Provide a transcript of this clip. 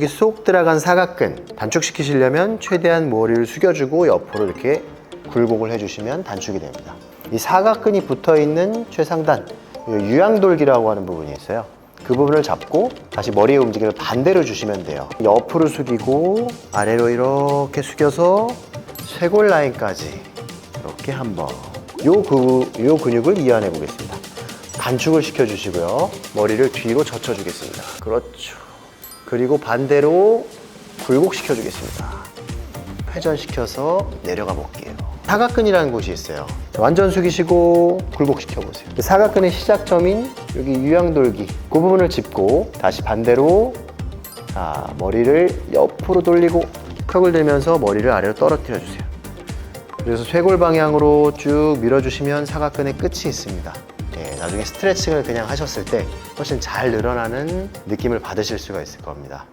여기 쏙 들어간 사각근 단축시키시려면 최대한 머리를 숙여주고 옆으로 이렇게 굴곡을 해주시면 단축이 됩니다. 이 사각근이 붙어있는 최상단 이 유양돌기라고 하는 부분이 있어요. 그 부분을 잡고 다시 머리의 움직임을 반대로 주시면 돼요. 옆으로 숙이고 아래로 이렇게 숙여서 쇄골 라인까지 이렇게 한번 요, 그, 요 근육을 이완해 보겠습니다. 단축을 시켜주시고요. 머리를 뒤로 젖혀주겠습니다. 그렇죠. 그리고 반대로 굴곡시켜 주겠습니다. 회전시켜서 내려가 볼게요. 사각근이라는 곳이 있어요. 자, 완전 숙이시고 굴곡시켜 보세요. 사각근의 시작점인 여기 유양돌기 그 부분을 짚고 다시 반대로 자, 머리를 옆으로 돌리고 턱을 들면서 머리를 아래로 떨어뜨려 주세요. 그래서 쇄골 방향으로 쭉 밀어주시면 사각근의 끝이 있습니다. 예, 나중에 스트레칭을 그냥 하셨을 때 훨씬 잘 늘어나는 느낌을 받으실 수가 있을 겁니다.